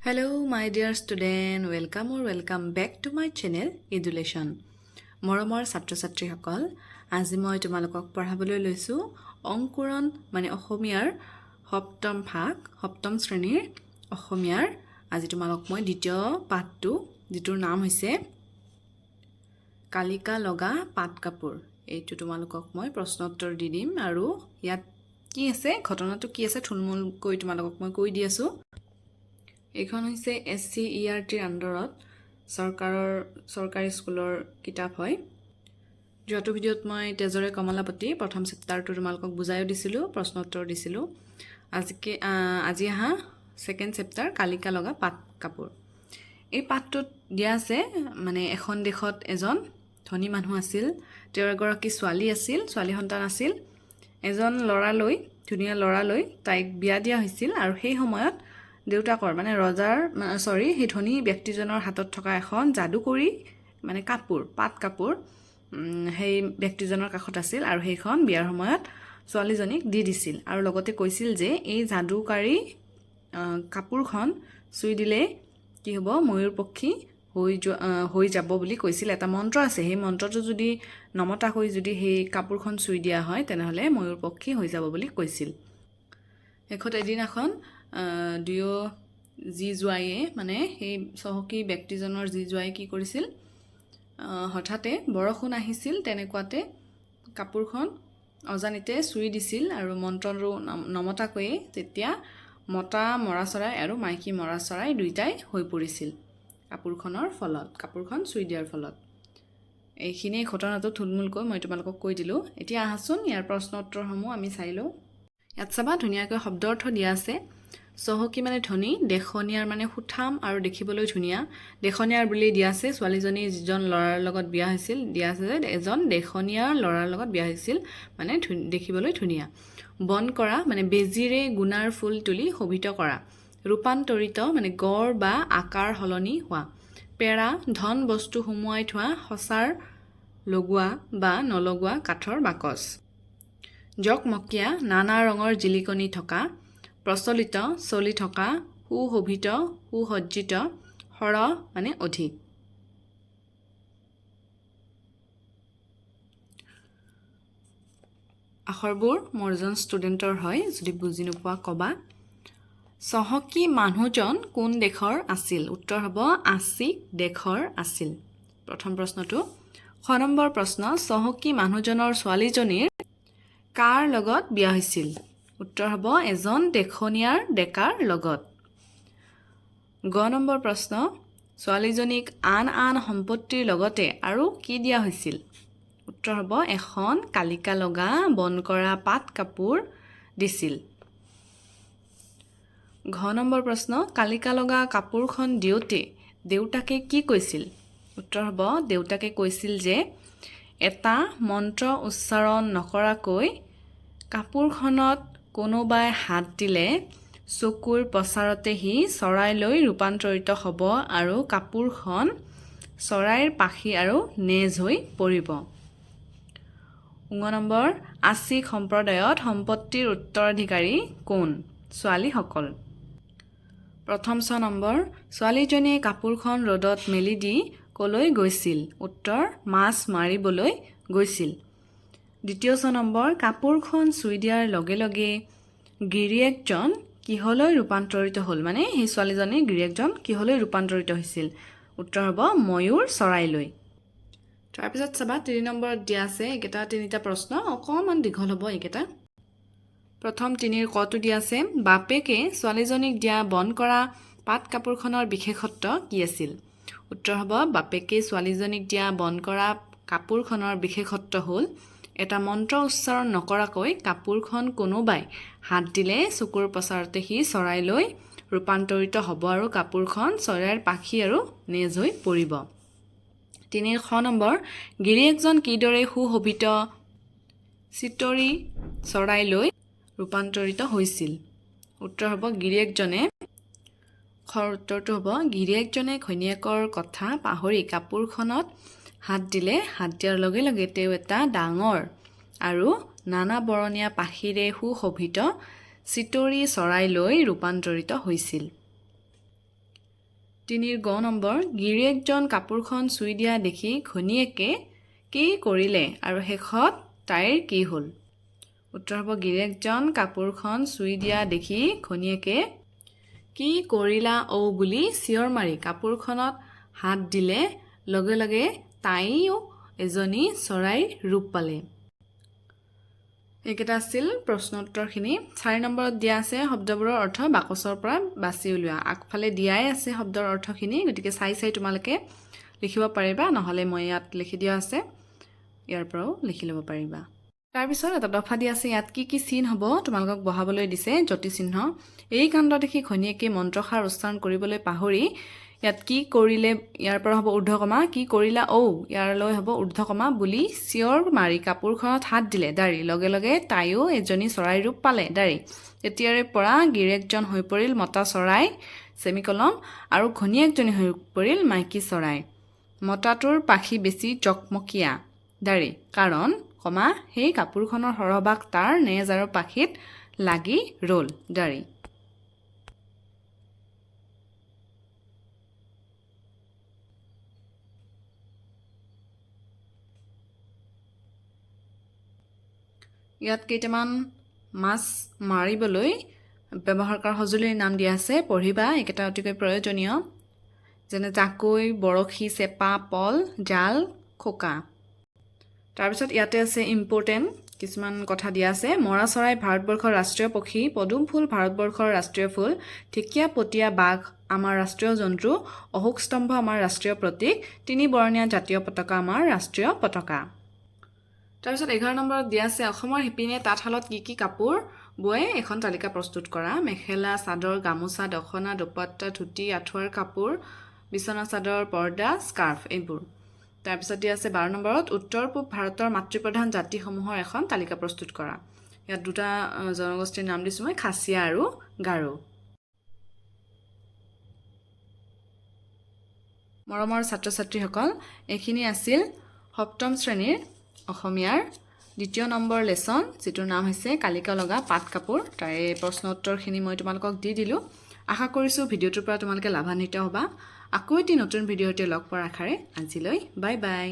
Hello' my dear student welcome or welcome back to my channel ইডুলেশ্যন মৰমৰ ছাত্ৰ ছাত্ৰীসকল আজি মই তোমালোকক পঢ়াবলৈ লৈছোঁ অংকুৰণ মানে অসমীয়াৰ সপ্তম ভাগ সপ্তম শ্ৰেণীৰ অসমীয়াৰ আজি তোমালোক মই দ্বিতীয় পাঠটো যিটোৰ নাম হৈছে কালিকা লগা পাট কাপোৰ এইটো তোমালোকক মই প্ৰশ্ন উত্তৰ দি দিম আৰু ইয়াত কি আছে ঘটনাটো কি আছে থুলমূলকৈ তোমালোকক মই কৈ দি আছোঁ এইখন হৈছে এছ চি ই আৰ টিৰ আণ্ডাৰত চৰকাৰৰ চৰকাৰী স্কুলৰ কিতাপ হয়। যোৱাটো ভিডিঅ'ত মই তেজৰে কমলাপতি প্ৰথম চেপ্টাৰটো তোমালোকক বুজায়ো দিছিলোঁ প্ৰশ্ন উত্তৰ দিছিলোঁ। আজিকে আহ, আজি অহা ছেকেণ্ড চেপ্টাৰ কালিকা লগা পাট কাপোৰ। এই পাঠটোত দিয়া আছে মানে এখন দেশত এজন ধনী মানুহ আছিল তেওঁৰ এগৰাকী ছোৱালী আছিল ছোৱালী সন্তান আছিল। এজন ল'ৰালৈ ধুনীয়া ল'ৰালৈ তাইক বিয়া দিয়া হৈছিল আৰু সেই সময়ত দেউতাকৰ মানে ৰজাৰ চৰি সেই ধনী ব্যক্তিজনৰ হাতত থকা এখন যাদুকৰী মানে কাপোৰ পাট কাপোৰ সেই ব্যক্তিজনৰ কাষত আছিল আৰু সেইখন বিয়াৰ সময়ত ছোৱালীজনীক দি দিছিল আৰু লগতে কৈছিল যে এই যাদুকাৰী কাপোৰখন চুই দিলে কি হ'ব ময়ূৰ পক্ষী হৈ যোৱা হৈ যাব বুলি কৈছিল। এটা মন্ত্ৰ আছে সেই মন্ত্ৰটো যদি নমতাকৈ যদি সেই কাপোৰখন চুই দিয়া হয় তেনেহ'লে ময়ূৰ পক্ষী হৈ যাব বুলি কৈছিল। শেষত এদিনাখন দুয়ো যি জোৱাইয়ে মানে সেই চহকী ব্যক্তিজনৰ যি জোৱাই কি কৰিছিল? হঠাতে বৰষুণ আহিছিল তেনেকুৱাতে কাপোৰখন অজানিতে চুই দিছিল আৰু মন্ত্ৰটো নম- নমতাকৈয়ে তেতিয়া মতা মৰা চৰাই আৰু মাইকী মৰা চৰাই দুয়োটাই হৈ পৰিছিল কাপোৰখনৰ ফলত কাপোৰখন চুই দিয়াৰ ফলত। এইখিনিয়ে ঘটনাটো থুলমূলকৈ মই তোমালোকক কৈ দিলোঁ। এতিয়া আহাচোন ইয়াৰ প্ৰশ্ন উত্তৰসমূহ আমি চাই লওঁ। ইয়াত চাবা ধুনীয়াকৈ শব্দ অৰ্থ দিয়া আছে। চহকী মানে ধনী দেশনীয়াৰ মানে সুঠাম আৰু দেখিবলৈ ধুনীয়া। দেশনীয়াৰ বুলি দিয়া আছে ছোৱালীজনী যিজন ল'ৰাৰ লগত বিয়া হৈছিল দিয়া আছে যে এজন দেশনীয়া ল'ৰাৰ লগত বিয়া হৈছিল মানে দেখিবলৈ ধুনীয়া। বন কৰা মানে বেজীৰে গুণাৰ ফুল তুলি শোভিত কৰা। ৰূপান্তৰিত মানে গড় বা আকাৰ সলনি হোৱা। পেৰা ধন বস্তু সুমুৱাই থোৱা সঁচাৰ লগোৱা বা নলগোৱা কাঠৰ বাকচ। জকমকীয়া নানা ৰঙৰ জিলিকনি থকা প্ৰচলিত চলি থকা সুশোভিত সুসজ্জিত সৰহ মানে অধিক। আখৰবোৰ মোৰ এজন ষ্টুডেণ্টৰ হয় যদি বুজি নোপোৱা ক'বা। চহকী মানুহজন কোন দেশৰ আছিল? উত্তৰ হ'ব আছিক দেশৰ আছিল। প্ৰথম প্ৰশ্নটো। খ নম্বৰ প্ৰশ্ন চহকী মানুহজনৰ ছোৱালীজনীৰ কাৰ লগত বিয়া হৈছিল? উত্তৰ হ'ব এজন দেশনীয়াৰ ডেকাৰ লগত। গ নম্বৰ প্ৰশ্ন ছোৱালীজনীক আন আন সম্পত্তিৰ লগতে আৰু কি দিয়া হৈছিল? উত্তৰ হ'ব এখন কালিকা লগা বন কৰা পাট কাপোৰ দিছিল। ঘ নম্বৰ প্ৰশ্ন কালিকা লগা কাপোৰখন দিওঁতে দেউতাকে কি কৈছিল? উত্তৰ হ'ব দেউতাকে কৈছিল যে এটা মন্ত্ৰ উচ্চাৰণ নকৰাকৈ কাপোৰখনত কোনোবাই হাত দিলে চকুৰ প্ৰচাৰতে সি চৰাইলৈ ৰূপান্তৰিত হ'ব আৰু কাপোৰখন চৰাইৰ পাখি আৰু নেজ হৈ পৰিব। ঙ নম্বৰ আছিক সম্প্ৰদায়ত সম্পত্তিৰ উত্তৰাধিকাৰী কোন? ছোৱালীসকল। প্ৰথম ছ নম্বৰ ছোৱালীজনীয়ে কাপোৰখন ৰ'দত মেলি দি ক'লৈ গৈছিল? উত্তৰ মাছ মাৰিবলৈ গৈছিল। দ্বিতীয় ছ নম্বৰ কাপোৰখন চুই দিয়াৰ লগে লগে গিৰিয়েকজন কিহলৈ ৰূপান্তৰিত হ'ল? মানে সেই ছোৱালীজনীৰ গিৰিয়েকজন কিহলৈ ৰূপান্তৰিত হৈছিল? উত্তৰ হ'ব ময়ূৰ চৰাইলৈ। তাৰপিছত চাবা তিনি নম্বৰত দিয়া আছে এইকেইটা তিনিটা প্ৰশ্ন অকণমান দীঘল হ'ব এইকেইটা। প্ৰথম তিনিৰ কটো দিয়া আছে বাপেকে ছোৱালীজনীক দিয়া বন কৰা পাট কাপোৰখনৰ বিশেষত্ব কি আছিল? উত্তৰ হ'ব বাপেকে ছোৱালীজনীক দিয়া বন কৰা কাপোৰখনৰ বিশেষত্ব হ'ল এটা মন্ত্ৰ উচ্চাৰণ নকৰাকৈ কাপোৰখন কোনোবাই হাত দিলে চকুৰ প্ৰচাৰতে সি চৰাইলৈ ৰূপান্তৰিত হ'ব আৰু কাপোৰখন চৰাইৰ পাখি আৰু নেজ হৈ পৰিব। তিনিৰ শ নম্বৰ গিৰিয়েকজন কিদৰে সুশোভিত? চিতৰি চৰাইলৈ ৰূপান্তৰিত হৈছিল। উত্তৰ হ'ব গিৰিয়েকজনে খৰ উত্তৰটো হ'ব গিৰিয়েকজনে ঘৈণীয়েকৰ কথা পাহৰি কাপোৰখনত হাত দিলে হাত দিয়াৰ লগে লগে তেওঁ এটা ডাঙৰ আৰু নানা বৰণীয়া পাখিৰে সুশোভিত চিতৰি চৰাইলৈ ৰূপান্তৰিত হৈছিল। তিনিৰ গ নম্বৰ গিৰিয়েকজন কাপোৰখন চুই দিয়া দেখি ঘৈণীয়েকে কি কৰিলে আৰু শেষত তাইৰ কি হ'ল? উত্তৰ হ'ব গিৰিয়েকজন কাপোৰখন চুই দিয়া দেখি ঘৈণীয়েকে কি কৰিলা ঔ বুলি চিঞৰ মাৰি কাপোৰখনত হাত দিলে লগে লগে তাইও এজনী চৰাইৰ ৰূপ পালে এইকেইটা আছিল প্ৰশ্ন উত্তৰখিনি চাৰি নম্বৰত দিয়া আছে শব্দবোৰৰ অৰ্থ বাকচৰ পৰা বাছি উলিওৱা। আগফালে দিয়াই আছে শব্দৰ অৰ্থখিনি গতিকে চাই চাই তোমালোকে লিখিব পাৰিবা নহ'লে মই ইয়াত লিখি দিয়া আছে। ইয়াৰ পৰাও লিখি ল'ব পাৰিবা। তাৰপিছত এটা দফা দিয়া আছে ইয়াত কি কি চিন হ'ব তোমালোকক বহাবলৈ দিছে জ্যোতিচিহ্ন। এই কাণ্ড দেখি ঘৈণীয়েকে মন্ত্ৰষাৰ উচ্চাৰণ কৰিবলৈ পাহৰি ইয়াত কি কৰিলে ইয়াৰ পৰা হ'ব ঊৰ্ধকমা কি কৰিলা? ঔ, ইয়াৰলৈ হ'ব ঊৰ্ধকমা বুলি চিঞৰ মাৰি কাপোৰখনত হাত দিলে দাৰি লগে লগে তাইও এজনী চৰাই ৰূপ পালে দাৰি তেতিয়াৰে পৰা গিৰিয়েকজন হৈ পৰিল মতা চৰাই, ছেমিকলম, আৰু ঘৈণীয়েকজনী হৈ পৰিল মাইকী চৰাই। মতাটোৰ পাখি বেছি জকমকীয়া দাৰি কাৰণ কমা, সেই কাপোৰখনৰ সৰহভাগ তাৰ নেজ আৰু পাখিত লাগি ৰ'ল দাৰি ইয়াত কেইটামান মাছ মাৰিবলৈ ব্যৱহাৰ কৰা সঁজুলিৰ নাম দিয়া আছে পঢ়িবা এইকেইটা অতিকৈ প্ৰয়োজনীয়। যেনে জাকৈ বৰশী চেপা পল জাল খোকা। তাৰপিছত ইয়াতে আছে ইম্পৰ্টেণ্ট কিছুমান কথা দিয়া আছে। মৰা চৰাই ভাৰতবৰ্ষৰ ৰাষ্ট্ৰীয় পক্ষী পদুম ফুল ভাৰতবৰ্ষৰ ৰাষ্ট্ৰীয় ফুল ঢেকীয়া পতীয়া বাঘ আমাৰ ৰাষ্ট্ৰীয় জন্তু অশোক স্তম্ভ আমাৰ ৰাষ্ট্ৰীয় প্ৰতীক তিনি বৰণীয়া জাতীয় পতাকা আমাৰ ৰাষ্ট্ৰীয় পতাকা। তাৰপিছত এঘাৰ নম্বৰত দিয়া আছে অসমৰ শিপিনীয়ে তাঁতশালত কি কি কাপোৰ বৈ এখন তালিকা প্ৰস্তুত কৰা? মেখেলা চাদৰ গামোচা দখনা দুপাট্টা ধুতি আঁঠুৱাৰ কাপোৰ বিচনা চাদৰ পৰ্দা স্কাৰ্ফ এইবোৰ। তাৰপিছত দিয়া আছে বাৰ নম্বৰত উত্তৰ পূব ভাৰতৰ মাতৃপ্ৰধান জাতিসমূহৰ এখন তালিকা প্ৰস্তুত কৰা? ইয়াত দুটা জনগোষ্ঠীৰ নাম দিছোঁ মই খাচীয়া আৰু গাৰো। মৰমৰ ছাত্ৰ ছাত্ৰীসকল এইখিনি আছিল সপ্তম শ্ৰেণীৰ অসমীয়াৰ দ্বিতীয় নম্বৰ লেচন যিটোৰ নাম হৈছে কালিকা লগা পাট কাপোৰ। তাৰে প্ৰশ্ন উত্তৰখিনি মই তোমালোকক দি দিলোঁ। আশা কৰিছোঁ ভিডিঅ'টোৰ পৰা তোমালোকে লাভান্বিত হ'বা। আকৌ এটি নতুন ভিডিঅ'তে লগ পোৱাৰ আশাৰে আজিলৈ বাই বাই।